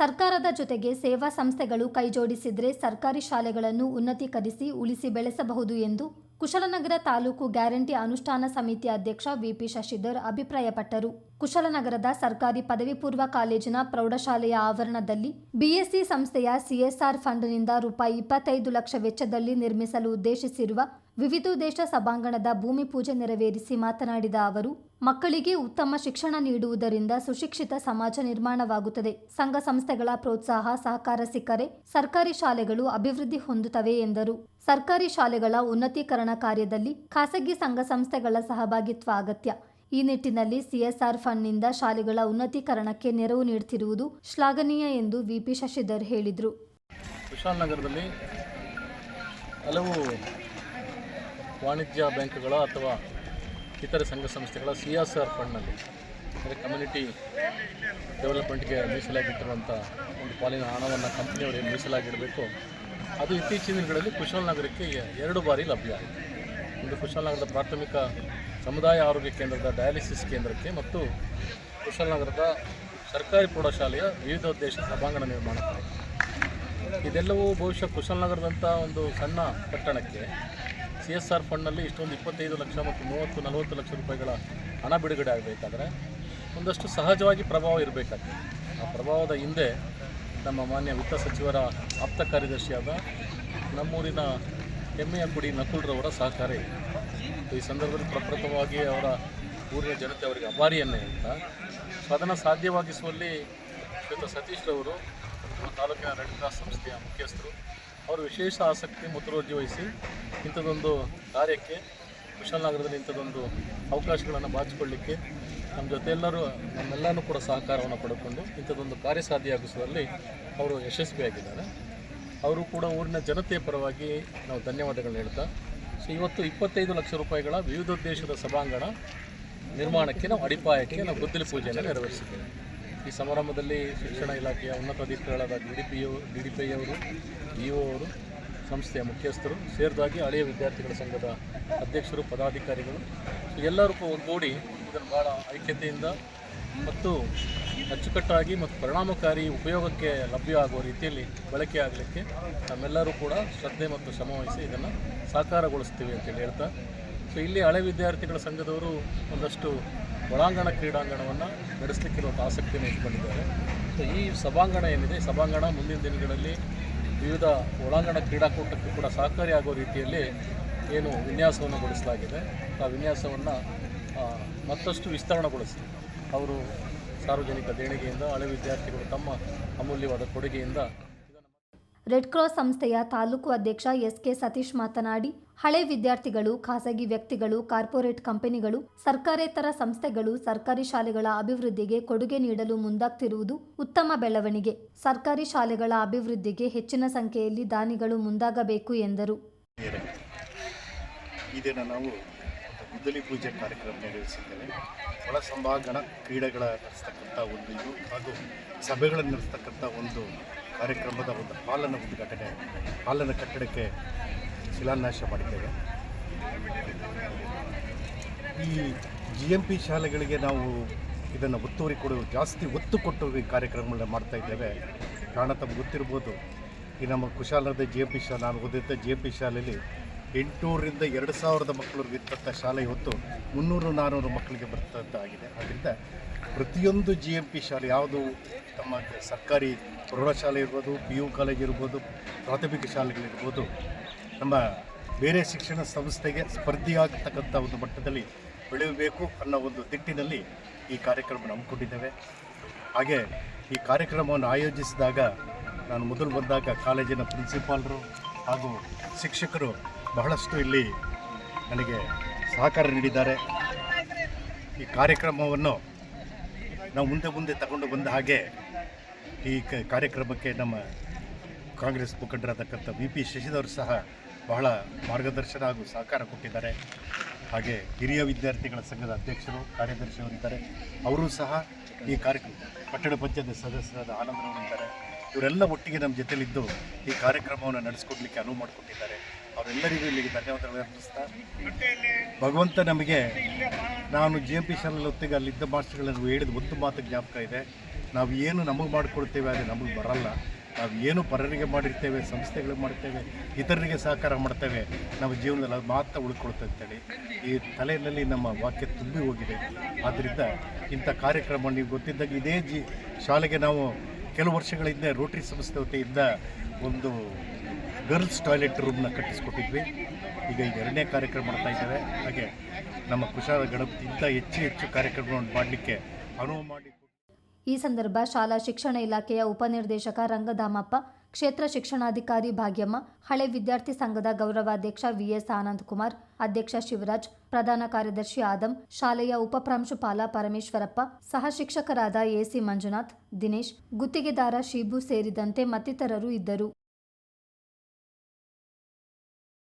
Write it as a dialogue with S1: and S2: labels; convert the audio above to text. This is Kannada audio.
S1: ಸರ್ಕಾರದ ಜೊತೆಗೆ ಸೇವಾ ಸಂಸ್ಥೆಗಳು ಕೈಜೋಡಿಸಿದ್ರೆ ಸರ್ಕಾರಿ ಶಾಲೆಗಳನ್ನು ಉನ್ನತೀಕರಿಸಿ ಉಳಿಸಿ ಬೆಳೆಸಬಹುದು ಎಂದು ಕುಶಲನಗರ ತಾಲೂಕು ಗ್ಯಾರಂಟಿ ಅನುಷ್ಠಾನ ಸಮಿತಿ ಅಧ್ಯಕ್ಷ ವಿಪಿ ಶಶಿಧರ್ ಅಭಿಪ್ರಾಯಪಟ್ಟರು. ಕುಶಲನಗರದ ಸರ್ಕಾರಿ ಪದವಿ ಪೂರ್ವ ಕಾಲೇಜಿನ ಪ್ರೌಢಶಾಲೆಯ ಆವರಣದಲ್ಲಿ ಬಿಎಸ್ಸಿ ಸಂಸ್ಥೆಯ ಸಿಎಸ್ಆರ್ ಫಂಡ್ನಿಂದ ರೂಪಾಯಿ ಇಪ್ಪತ್ತೈದು ಲಕ್ಷ ವೆಚ್ಚದಲ್ಲಿ ನಿರ್ಮಿಸಲು ಉದ್ದೇಶಿಸಿರುವ ವಿವಿಧೋದ್ದೇಶ ಸಭಾಂಗಣದ ಭೂಮಿ ಪೂಜೆ ನೆರವೇರಿಸಿ ಮಾತನಾಡಿದ ಅವರು, ಮಕ್ಕಳಿಗೆ ಉತ್ತಮ ಶಿಕ್ಷಣ ನೀಡುವುದರಿಂದ ಸುಶಿಕ್ಷಿತ ಸಮಾಜ ನಿರ್ಮಾಣವಾಗುತ್ತದೆ. ಸಂಘ ಸಂಸ್ಥೆಗಳ ಪ್ರೋತ್ಸಾಹ, ಸಹಕಾರ ಸಿಕ್ಕರೆ ಸರ್ಕಾರಿ ಶಾಲೆಗಳು ಅಭಿವೃದ್ಧಿ ಹೊಂದುತ್ತವೆ ಎಂದರು. ಸರ್ಕಾರಿ ಶಾಲೆಗಳ ಉನ್ನತೀಕರಣ ಕಾರ್ಯದಲ್ಲಿ ಖಾಸಗಿ ಸಂಘ ಸಂಸ್ಥೆಗಳ ಸಹಭಾಗಿತ್ವ ಅಗತ್ಯ. ಈ ನಿಟ್ಟಿನಲ್ಲಿ ಸಿಎಸ್ಆರ್ ಫಂಡ್ನಿಂದ ಶಾಲೆಗಳ ಉನ್ನತೀಕರಣಕ್ಕೆ ನೆರವು ನೀಡುತ್ತಿರುವುದು ಶ್ಲಾಘನೀಯ ಎಂದು ವಿಪಿ ಶಶಿಧರ್ ಹೇಳಿದರು.
S2: ಹಲವು ವಾಣಿಜ್ಯ ಬ್ಯಾಂಕ್ಗಳ ಅಥವಾ ಇತರೆ ಸಂಘ ಸಂಸ್ಥೆಗಳ ಸಿ ಎಸ್ ಆರ್ ಫಂಡ್ನಲ್ಲಿ. ಅಂದರೆ ಕಮ್ಯುನಿಟಿ ಡೆವಲಪ್ಮೆಂಟ್ಗೆ ಮೀಸಲಾಗಿಟ್ಟಿರುವಂಥ ಒಂದು ಪಾಲಿನ ಹಣವನ್ನು ಕಂಪ್ನಿಯವರಿಗೆ ಮೀಸಲಾಗಿಡಬೇಕು, ಅದು ಇತ್ತೀಚಿನ ದಿನಗಳಲ್ಲಿ ಕುಶಾಲನಗರಕ್ಕೆ ಎರಡು ಬಾರಿ ಲಭ್ಯ ಆಯಿತು. ಒಂದು ಕುಶಾಲನಗರದ ಪ್ರಾಥಮಿಕ ಸಮುದಾಯ ಆರೋಗ್ಯ ಕೇಂದ್ರದ ಡಯಾಲಿಸಿಸ್ ಕೇಂದ್ರಕ್ಕೆ ಮತ್ತು ಕುಶಾಲನಗರದ ಸರ್ಕಾರಿ ಪ್ರೌಢಶಾಲೆಯ ವಿವಿಧೋದ್ದೇಶ ಸಭಾಂಗಣ ನಿರ್ಮಾಣ ಇದೆಲ್ಲವೂ ಬಹುಶಃ ಕುಶಾಲನಗರದಂಥ ಒಂದು ಸಣ್ಣ ಪಟ್ಟಣಕ್ಕೆ ಸಿ ಎಸ್ ಆರ್ ಫಂಡ್ನಲ್ಲಿ ಇಷ್ಟೊಂದು ಇಪ್ಪತ್ತೈದು ಲಕ್ಷ ಮತ್ತು ಮೂವತ್ತು, ನಲವತ್ತು ಲಕ್ಷ ರೂಪಾಯಿಗಳ ಹಣ ಬಿಡುಗಡೆ ಆಗಬೇಕಾದ್ರೆ ಒಂದಷ್ಟು ಸಹಜವಾಗಿ ಪ್ರಭಾವ ಇರಬೇಕಾಗ್ತದೆ. ಆ ಪ್ರಭಾವದ ಹಿಂದೆ ನಮ್ಮ ಮಾನ್ಯ ವಿತ್ತ ಸಚಿವರ ಆಪ್ತ ಕಾರ್ಯದರ್ಶಿಯಾದ ನಮ್ಮೂರಿನ ಹೆಮ್ಮೆಯ ಕುಡಿ ನಕುಲ್ರವರ ಸಹಕಾರ ಇದೆ. ಈ ಸಂದರ್ಭದಲ್ಲಿ ಪ್ರಪ್ರಥಮವಾಗಿ ಅವರ ಊರಿನ ಜನತೆ ಅವರಿಗೆ ಅಭಾರಿಯನ್ನೇ ಅಂತ ಸೊ ಅದನ್ನು ಸಾಧ್ಯವಾಗಿಸುವಲ್ಲಿ ಶ್ರೀಯುತ ಸತೀಶ್ರವರು ನಮ್ಮ ತಾಲೂಕಿನ ರೆಡ್ ಕ್ರಾಸ್ ಸಂಸ್ಥೆಯ ಮುಖ್ಯಸ್ಥರು ಅವರು ವಿಶೇಷ ಆಸಕ್ತಿ ಮುತುವರ್ಜಿ ವಹಿಸಿ ಇಂಥದ್ದೊಂದು ಕಾರ್ಯಕ್ಕೆ ಕುಶಾಲನಗರದಲ್ಲಿ ಇಂಥದ್ದೊಂದು ಅವಕಾಶಗಳನ್ನು ಬಾಚಿಕೊಳ್ಳಿಕ್ಕೆ ನಮ್ಮ ಜೊತೆಲ್ಲರೂ ನಮ್ಮೆಲ್ಲರೂ ಕೂಡ ಸಹಕಾರವನ್ನು ಪಡ್ಕೊಂಡು ಇಂಥದ್ದೊಂದು ಕಾರ್ಯ ಸಾಧ್ಯವಾಗಿಸುವಲ್ಲಿ ಅವರು ಯಶಸ್ವಿಯಾಗಿದ್ದಾರೆ ಅವರು ಕೂಡ ಊರಿನ ಜನತೆಯ ಪರವಾಗಿ ನಾವು ಧನ್ಯವಾದಗಳನ್ನ ಹೇಳ್ತಾ, ಸೊ ಇವತ್ತು ಇಪ್ಪತ್ತೈದು ಲಕ್ಷ ರೂಪಾಯಿಗಳ ವಿವಿಧೋದ್ದೇಶದ ಸಭಾಂಗಣ ನಿರ್ಮಾಣಕ್ಕೆ ನಾವು ಅಡಿಪಾಯಕ್ಕೆ ನಾವು ಗುದ್ದಲಿ ಪೂಜೆಯನ್ನು ನೆರವೇರಿಸಿದ್ದೇವೆ. ಈ ಸಮಾರಂಭದಲ್ಲಿ ಶಿಕ್ಷಣ ಇಲಾಖೆಯ ಉನ್ನತ ಅಧಿಕಾರಿಗಳಾದ D P D D P ಅವರು, ಇ ಒ ಅವರು, ಸಂಸ್ಥೆಯ ಮುಖ್ಯಸ್ಥರು ಸೇರಿದಾಗಿ ಹಳೆಯ ವಿದ್ಯಾರ್ಥಿಗಳ ಸಂಘದ ಅಧ್ಯಕ್ಷರು, ಪದಾಧಿಕಾರಿಗಳು ಎಲ್ಲರೂ ಒಗ್ಗೂಡಿ ಇದನ್ನು ಭಾಳ ಐಕ್ಯತೆಯಿಂದ ಮತ್ತು ಅಚ್ಚುಕಟ್ಟಾಗಿ ಮತ್ತು ಪರಿಣಾಮಕಾರಿ ಉಪಯೋಗಕ್ಕೆ ಲಭ್ಯ ಆಗುವ ರೀತಿಯಲ್ಲಿ ಬಳಕೆ ಆಗಲಿಕ್ಕೆ ನಮ್ಮೆಲ್ಲರೂ ಕೂಡ ಶ್ರದ್ಧೆ ಮತ್ತು ಶ್ರಮವಹಿಸಿ ಇದನ್ನು ಸಾಕಾರಗೊಳಿಸ್ತೀವಿ ಅಂತೇಳಿ ಹೇಳ್ತಾ. ಸೊ ಇಲ್ಲಿ ಹಳೆ ವಿದ್ಯಾರ್ಥಿಗಳ ಸಂಘದವರು ಒಂದಷ್ಟು ಒಳಾಂಗಣ ಕ್ರೀಡಾಂಗಣವನ್ನು ನಡೆಸಲಿಕ್ಕಿರುವಂಥ ಆಸಕ್ತಿಯನ್ನು ಇಟ್ಕೊಂಡಿದ್ದಾರೆ ಸೊ ಈ ಸಭಾಂಗಣ ಏನಿದೆ ಸಭಾಂಗಣ ಮುಂದಿನ ದಿನಗಳಲ್ಲಿ ವಿವಿಧ ಒಳಾಂಗಣ ಕ್ರೀಡಾಕೂಟಕ್ಕೆ ಕೂಡ ಸಹಕಾರಿಯಾಗುವ ರೀತಿಯಲ್ಲಿ ಏನು ವಿನ್ಯಾಸವನ್ನು ಗೊಳಿಸಲಾಗಿದೆ. ಆ ವಿನ್ಯಾಸವನ್ನು ಮತ್ತಷ್ಟು ವಿಸ್ತರಣೆಗೊಳಿಸಿ. ಅವರು ಸಾರ್ವಜನಿಕ ದೇಣಿಗೆಯಿಂದ, ಹಳೆ ವಿದ್ಯಾರ್ಥಿಗಳು ತಮ್ಮ ಅಮೂಲ್ಯವಾದ ಕೊಡುಗೆಯಿಂದ
S1: ರೆಡ್ ಕ್ರಾಸ್ ಸಂಸ್ಥೆಯ ತಾಲೂಕು ಅಧ್ಯಕ್ಷ ಎಸ್ ಕೆ ಸತೀಶ್ ಮಾತನಾಡಿ, ಹಳೆ ವಿದ್ಯಾರ್ಥಿಗಳು, ಖಾಸಗಿ ವ್ಯಕ್ತಿಗಳು, ಕಾರ್ಪೊರೇಟ್ ಕಂಪನಿಗಳು, ಸರ್ಕಾರೇತರ ಸಂಸ್ಥೆಗಳು, ಸರ್ಕಾರಿ ಶಾಲೆಗಳ ಅಭಿವೃದ್ಧಿಗೆ ಕೊಡುಗೆ ನೀಡಲು ಮುಂದಾಗ್ತಿರುವುದು ಉತ್ತಮ ಬೆಳವಣಿಗೆ. ಸರ್ಕಾರಿ ಶಾಲೆಗಳ ಅಭಿವೃದ್ಧಿಗೆ ಹೆಚ್ಚಿನ ಸಂಖ್ಯೆಯಲ್ಲಿ ದಾನಿಗಳು ಮುಂದಾಗಬೇಕು ಎಂದರು.
S3: ನಾವು ಪೂಜೆ ಕಾರ್ಯಕ್ರಮ ಒಳ ಸಂಭಾಗಣ ಕ್ರೀಡೆಗಳ ನಡೆಸ್ತಕ್ಕಂಥ ಒಂದು ಇದು ಹಾಗೂ ಸಭೆಗಳನ್ನು ನಡೆಸ್ತಕ್ಕಂಥ ಒಂದು ಕಾರ್ಯಕ್ರಮದ ಒಂದು ಹಾಲನ್ನು ಉದ್ಘಾಟನೆ ಹಾಲನ್ನು ಕಟ್ಟಡಕ್ಕೆ ಶಿಲಾನ್ಯಾಸ ಮಾಡಿದ್ದೇವೆ. ಈ ಜಿ ಎಂ ಪಿ ಶಾಲೆಗಳಿಗೆ ನಾವು ಇದನ್ನು ಒತ್ತುವರಿ ಕೊಡು, ಜಾಸ್ತಿ ಒತ್ತು ಕೊಟ್ಟು ಈ ಕಾರ್ಯಕ್ರಮಗಳನ್ನ ಮಾಡ್ತಾ ಇದ್ದೇವೆ. ಕಾರಣ ತಮ್ಗೆ ಗೊತ್ತಿರ್ಬೋದು, ಈ ನಮ್ಮ ಕುಶಾಲದ ಜಿ ಎಂ ಪಿ ಶಾಲೆ. ನಾನು ಓದಿದ್ದ ಜಿ ಎಂ ಪಿ ಶಾಲೆಯಲ್ಲಿ ಎಂಟುನೂರರಿಂದ ಎರಡು ಸಾವಿರದ ಮಕ್ಕಳು ಇರ್ತಕ್ಕಂಥ ಶಾಲೆ ಇವತ್ತು ಮುನ್ನೂರು ನಾನ್ನೂರು ಮಕ್ಕಳಿಗೆ ಬರ್ತಂಥ ಆಗಿದೆ ಆದ್ದರಿಂದ ಪ್ರತಿಯೊಂದು ಜಿ ಎಂ ಪಿ ಶಾಲೆ, ಯಾವುದು ತಮ್ಮ ಸರ್ಕಾರಿ ಪ್ರೌಢಶಾಲೆ ಇರ್ಬೋದು ಪಿ ಯು ಕಾಲೇಜ್ ಇರ್ಬೋದು, ಪ್ರಾಥಮಿಕ ಶಾಲೆಗಳಿರ್ಬೋದು ನಮ್ಮ ಬೇರೆ ಶಿಕ್ಷಣ ಸಂಸ್ಥೆಗೆ ಸ್ಪರ್ಧಿಯಾಗತಕ್ಕಂಥ ಒಂದು ಮಟ್ಟದಲ್ಲಿ ಬೆಳೆಯಬೇಕು ಅನ್ನೋ ಒಂದು ದಿಟ್ಟಿನಲ್ಲಿ ಈ ಕಾರ್ಯಕ್ರಮ ಹಮ್ಮಿಕೊಂಡಿದ್ದೇವೆ. ಹಾಗೆ ಈ ಕಾರ್ಯಕ್ರಮವನ್ನು ಆಯೋಜಿಸಿದಾಗ ನಾನು ಮೊದಲು ಬಂದಾಗ ಕಾಲೇಜಿನ ಪ್ರಿನ್ಸಿಪಾಲರು ಹಾಗೂ ಶಿಕ್ಷಕರು ಬಹಳಷ್ಟು ಇಲ್ಲಿ ನನಗೆ ಸಹಕಾರ ನೀಡಿದ್ದಾರೆ. ಈ ಕಾರ್ಯಕ್ರಮವನ್ನು ನಾವು ಮುಂದೆ ಮುಂದೆ ತಗೊಂಡು ಬಂದ ಹಾಗೆ ಈ ಕಾರ್ಯಕ್ರಮಕ್ಕೆ ನಮ್ಮ ಕಾಂಗ್ರೆಸ್ ಮುಖಂಡರಾದಕ್ಕಂಥ ವಿ ಪಿ ಶಶಿಧರ್ ಸಹ ಬಹಳ ಮಾರ್ಗದರ್ಶನ ಹಾಗೂ ಸಹಕಾರ ಕೊಟ್ಟಿದ್ದಾರೆ. ಹಾಗೆ ಹಿರಿಯ ವಿದ್ಯಾರ್ಥಿಗಳ ಸಂಘದ ಅಧ್ಯಕ್ಷರು ಕಾರ್ಯದರ್ಶಿಯವರಿದ್ದಾರೆ ಅವರು ಸಹ ಈ ಕಾರ್ಯಕ್ರಮ ಪಟ್ಟಣ ಪಂಚಾಯತ್ ಸದಸ್ಯರಾದ ಆನಂದರವರಿದ್ದಾರೆ ಇವರೆಲ್ಲ ಒಟ್ಟಿಗೆ ನಮ್ಮ ಜೊತೆಲಿದ್ದು ಈ ಕಾರ್ಯಕ್ರಮವನ್ನು ನಡೆಸ್ಕೊಡ್ಲಿಕ್ಕೆ ಅನುವು ಮಾಡಿಕೊಟ್ಟಿದ್ದಾರೆ. ಅವರೆಲ್ಲರಿಗೂ ಇಲ್ಲಿಗೆ ಧನ್ಯವಾದಗಳು ಅರ್ಪಿಸ್ತಾ ಭಗವಂತ ನಮಗೆ ನಾನು ಜಿ ಎಂ ಪಿ ಶಾಲೆಯಲ್ಲಿ ಹೊತ್ತಿಗೆ ಅಲ್ಲಿದ್ದ ಮಾಸ್ಟರ್ಗಳನ್ನು ಹೇಳಿದ ಒಂದು ಮಾತು ಜ್ಞಾಪಕ ಇದೆ. ನಾವು ಏನು ನಮಗೆ ಮಾಡಿಕೊಡ್ತೇವೆ ಅದು ನಮಗೆ ಬರಲ್ಲ. ನಾವು ಏನು ಪರರಿಗೆ ಮಾಡಿರ್ತೇವೆ, ಸಂಸ್ಥೆಗಳಿಗೆ ಮಾಡ್ತೇವೆ ಇತರರಿಗೆ ಸಹಕಾರ ಮಾಡ್ತೇವೆ, ನಮ್ಮ ಜೀವನದಲ್ಲಿ ಅದು ಮಾತ್ರ ಉಳ್ಕೊಳ್ತಾ ಅಂತೇಳಿ ಈ ತಲೆಯಲ್ಲಿ ನಮ್ಮ ವಾಕ್ಯ ತುಂಬಿ ಹೋಗಿದೆ. ಆದ್ದರಿಂದ ಇಂಥ ಕಾರ್ಯಕ್ರಮ ನೀವು ಗೊತ್ತಿದ್ದಾಗ ಇದೇ ಜಿ ಶಾಲೆಗೆ ನಾವು ಕೆಲವು ವರ್ಷಗಳ ಹಿಂದೆ ರೋಟರಿ ಸಂಸ್ಥೆ ವತಿಯಿಂದ ಒಂದು ಗರ್ಲ್ಸ್ ಟಾಯ್ಲೆಟ್ ರೂಮ್ನ ಕಟ್ಟಿಸ್ಕೊಟ್ಟಿದ್ವಿ. ಈಗ ಈಗ ಎರಡನೇ ಕಾರ್ಯಕ್ರಮ ಮಾಡ್ತಾ ಇದ್ದೇವೆ ಹಾಗೆ ನಮ್ಮ ಕುಶಾಲ ಇಂಥ ಹೆಚ್ಚು ಹೆಚ್ಚು ಕಾರ್ಯಕ್ರಮಗಳನ್ನು ಮಾಡಲಿಕ್ಕೆ ಅನುವು ಮಾಡಿ
S1: ಈ ಸಂದರ್ಭ ಶಾಲಾ ಶಿಕ್ಷಣ ಇಲಾಖೆಯ ಉಪನಿರ್ದೇಶಕ ರಂಗಧಾಮಪ್ಪ ಕ್ಷೇತ್ರ ಶಿಕ್ಷಣಾಧಿಕಾರಿ ಭಾಗ್ಯಮ್ಮ, ಹಳೆ ವಿದ್ಯಾರ್ಥಿ ಸಂಘದ ಗೌರವಾಧ್ಯಕ್ಷ ವಿಎಸ್ ಆನಂದ್ ಕುಮಾರ್ ಅಧ್ಯಕ್ಷ ಶಿವರಾಜ್, ಪ್ರಧಾನ ಕಾರ್ಯದರ್ಶಿ ಆದಂ, ಶಾಲೆಯ ಉಪಪ್ರಾಂಶುಪಾಲ ಪರಮೇಶ್ವರಪ್ಪ, ಸಹ ಶಿಕ್ಷಕರಾದ ಎಸಿ ಮಂಜುನಾಥ್, ದಿನೇಶ್, ಗುತ್ತಿಗೆದಾರ ಶಿಬು ಸೇರಿದಂತೆ ಮತ್ತಿತರರು ಇದ್ದರು.